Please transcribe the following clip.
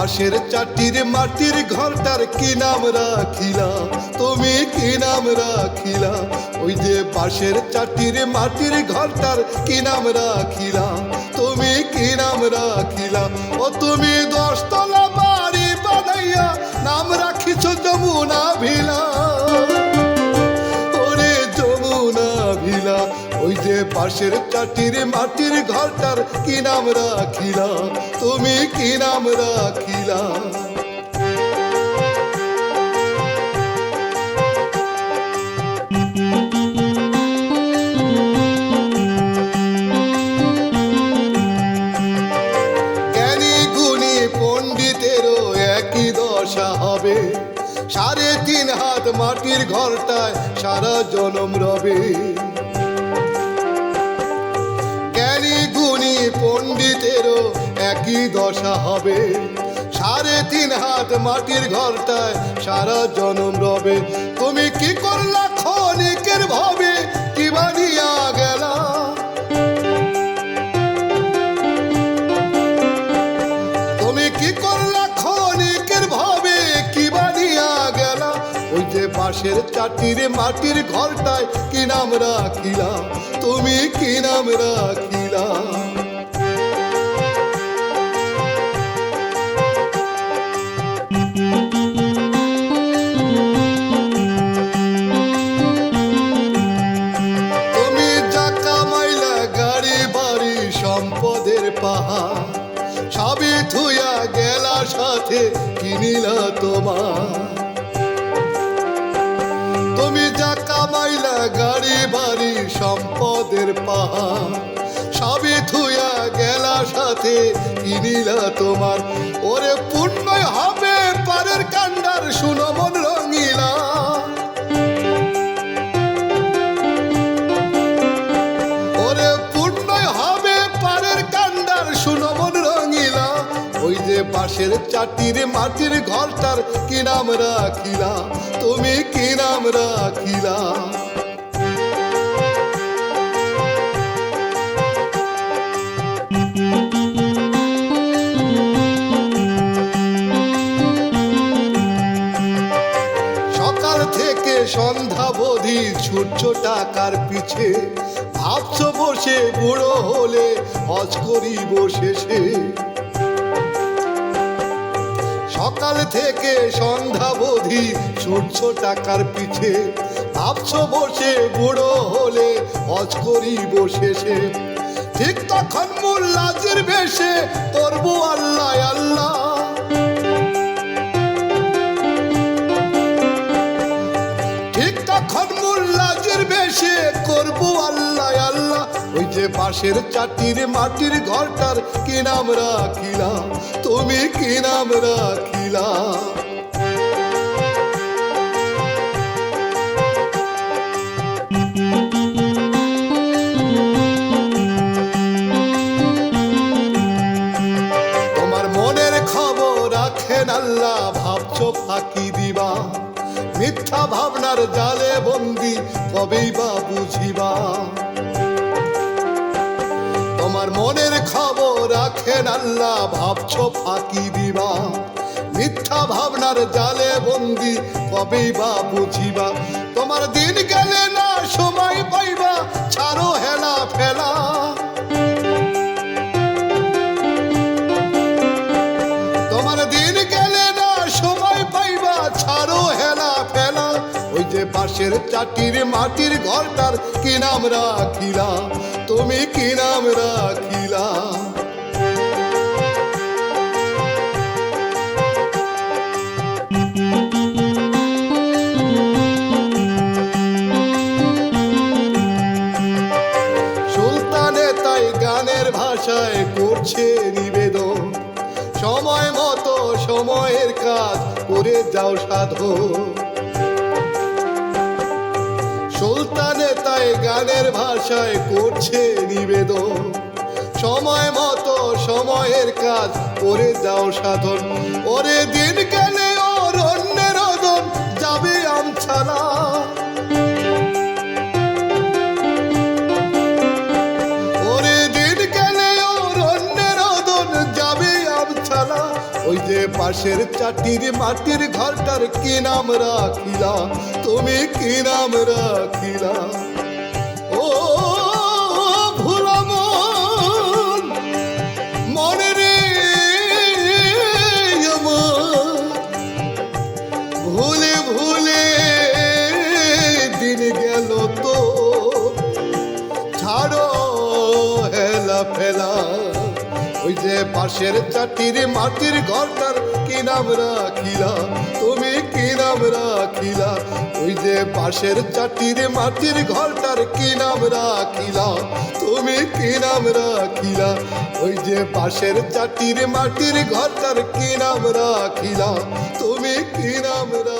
পাশের চাটির মাটির ঘরটার কি নাম রাখিলা তুমি কি নাম রাখিলা ওই যে পাশের চাটির মাটির ঘরটার কি নাম রাখিলা তুমি কি নাম রাখিলা ও তুমি দশতলা বাড়ি বানাইয়া নাম রাখিছ যমুনা ভিলা। পাশের চাটির মাটির ঘরটার কি নাম রাখিলা? তুমি কি নাম রাখিলা? হবে। সাড়ে তিন হাত মাটির ঘরটায় সারা জনম রবে। জ্ঞানী গুণী পণ্ডিতেরও একই দশা হবে। সাড়ে তিন হাত মাটির ঘরটায় সারা জনম রবে। তুমি কি করলা ক্ষণিকের ভাবে? কি বানিয়া গেলা? তুমি কি করলা ক্ষণিকের ভাবে? কি বানিয়া ওই যে পাশের চাটির মাটির ঘরটায় কি নাম রাখিলা? তুমি কি নাম রাখিলা কিনিলা তোমার। তুমি যা কামাইলা গাড়ি, বাড়ি, সম্পদের পাহাড়, সবই থুয়া গেলা সাথে কিনিলা তোমার। ওরে পুণ্যই হবে পারের কান্ডার শুনো মন যে পাশের চাটির মাটির ঘরটার কি নাম রাখিলা? তুমি কি নাম রাখিলা? সকাল থেকে সন্ধ্যা বধি ছুটছ টাকার পিছে ভাবছ বসে বুড়ো হলে হজ করি বসেছে সকাল থেকে সন্ধ্যা বধি ছুটছ টাকার পিছে। ভাবছ বসে, বুড়ো হলে হজ করি বসেছে ঠিক তখন মোল্লাজির বেশে করব আল্লাহ আল্লাহ। ঠিক তখন মোল্লাজের বেশে করব আল্লাহ আল্লাহ। পাশের চাটির মাটির ঘরটার কি নাম রাখিলা? তুমি কি নাম রাখিলা তোমার মনের খবর রাখেন আল্লাহ, ভাবছ ফাঁকি দিবা। মিথ্যা ভাবনার জালে বন্দি, কবেই বা বুঝিবা। তোমার মনের খবর রাখেন আল্লাহ, ভাবছ ফাঁকি দিবা। ভাবনার জালে বন্দি, কবেই বা বুঝিবা? তোমার দিন গেলে না সময় পাইবা, ছাড়ো হেলা ফেলা। তোমার দিন গেলে না সময় পাইবা, ছাড়ো হেলা ফেলা। ওই যে পাশের চাটির মাটির ঘরটার কি নাম রাখিলা? তুমি কি নাম রাখিলা? ভাষায় করছে নিবেদন। সময় মতো সময়ের কাজ করে যাও সাধো সুলতানে তাই গানের ভাষায় করছে নিবেদন। সময় মতো সময়ের কাজ করে যাও সাধন। ওরে দিন গেলে ওর অন্যের যাবে আমছালা যে পাশের চাটির মাটির ঘরটার কি নাম রাখিলা? তুমি কি নাম রাখিলা? ও মনে ভুলে ওই যে পাশের চাটির মাটির ঘরটার কি নাম রাখিলা? তুমি কি নাম রাখিলা? ওই যে পাশের চাটির মাটির ঘরটার কি নাম রাখিলা? তুমি কি নাম রাখিলা? ওই যে পাশের চাটির মাটির ঘরটার কি নাম রাখিলা? তুমি কি নাম রাখিলা